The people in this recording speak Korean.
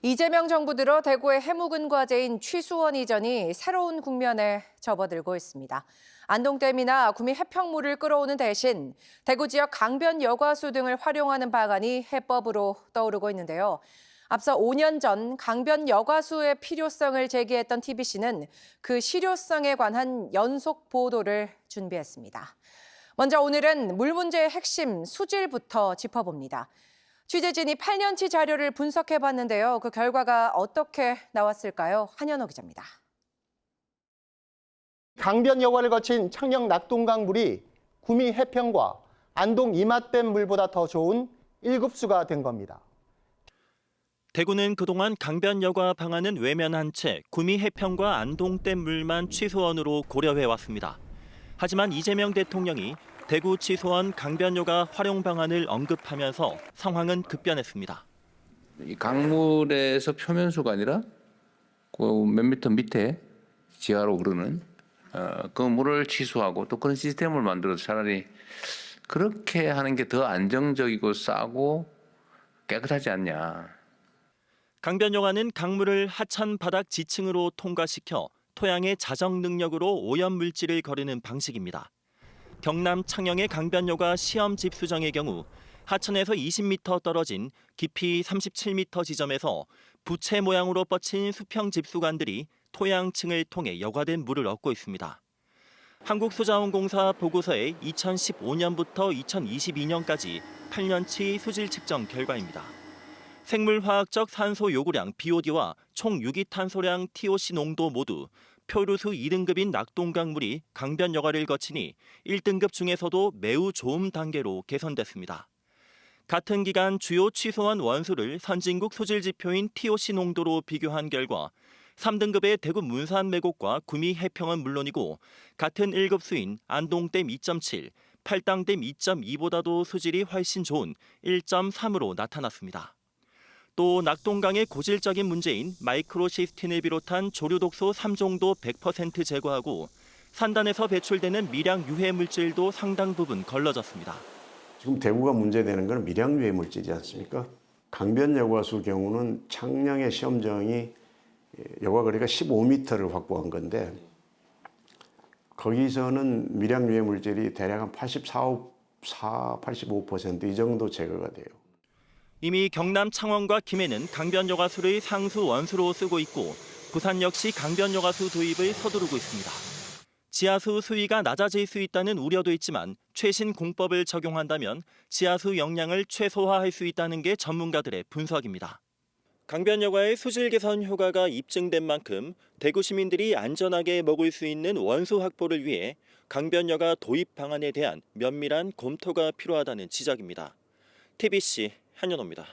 이재명 정부 들어 대구의 해묵은 과제인 취수원 이전이 새로운 국면에 접어들고 있습니다. 안동댐이나 구미 해평물을 끌어오는 대신 대구 지역 강변 여과수 등을 활용하는 방안이 해법으로 떠오르고 있는데요. 앞서 5년 전 강변 여과수의 필요성을 제기했던 TBC는 그 실효성에 관한 연속 보도를 준비했습니다. 먼저 오늘은 물 문제의 핵심 수질부터 짚어봅니다. 취재진이 8년치 자료를 분석해 봤는데요. 그 결과가 어떻게 나왔을까요? 한현호 기자입니다. 강변 여과를 거친 창녕 낙동강 물이 구미 해평과 안동 이맛댐 물보다 더 좋은 1급수가 된 겁니다. 대구는 그동안 강변 여과 방안은 외면한 채 구미 해평과 안동댐 물만 취소원으로 고려해 왔습니다. 하지만 이재명 대통령이 대구 취소원 강변 여가 활용 방안을 언급하면서 상황은 급변했습니다. 이 강물에서 표면수가 아니라 그 몇 미터 밑에 지하로 흐르는 어, 그 물을 취소하고 또 그런 시스템을 만들어서 차라리 그렇게 하는 게 더 안정적이고 싸고 깨끗하지 않냐. 강변 여가는 강물을 하천 바닥 지층으로 통과시켜 토양의 자정 능력으로 오염 물질을 거르는 방식입니다. 경남 창녕의 강변 여가 시험 집수정의 경우 하천에서 20m 떨어진 깊이 37m 지점에서 부채 모양으로 뻗친 수평 집수관들이 토양층을 통해 여과된 물을 얻고 있습니다. 한국소자원공사 보고서에 2015년부터 2022년까지 8년치 수질 측정 결과입니다. 생물화학적 산소 요구량 BOD와 총 유기탄소량 TOC 농도 모두 표류수 2등급인 낙동강물이 강변 여과를 거치니 1등급 중에서도 매우 좋음 단계로 개선됐습니다. 같은 기간 주요 취소한 원수를 선진국 소질 지표인 TOC 농도로 비교한 결과 3등급의 대구 문산 매곡과 구미 해평은 물론이고 같은 1급수인 안동댐 2.7, 팔당댐 2.2보다도 수질이 훨씬 좋은 1.3으로 나타났습니다. 또 낙동강의 고질적인 문제인 마이크로시스틴을 비롯한 조류독소 3종도 100% 제거하고 산단에서 배출되는 미량 유해 물질도 상당 부분 걸러졌습니다. 지금 대구가 문제되는 것은 미량 유해 물질이지 않습니까? 강변 여과수 경우는 창녕의 시험정이 여과 거리가 15m를 확보한 건데 거기서는 미량 유해 물질이 대략 한 84, 85%이 정도 제거가 돼요. 이미 경남 창원과 김해는 강변 여가수를 상수 원수로 쓰고 있고 부산 역시 강변 여가수 도입을 서두르고 있습니다. 지하수 수위가 낮아질 수 있다는 우려도 있지만 최신 공법을 적용한다면 지하수 영향을 최소화할 수 있다는 게 전문가들의 분석입니다. 강변 여가의 수질 개선 효과가 입증된 만큼 대구 시민들이 안전하게 먹을 수 있는 원수 확보를 위해 강변 여가 도입 방안에 대한 면밀한 검토가 필요하다는 지적입니다. TBC 한현호입니다.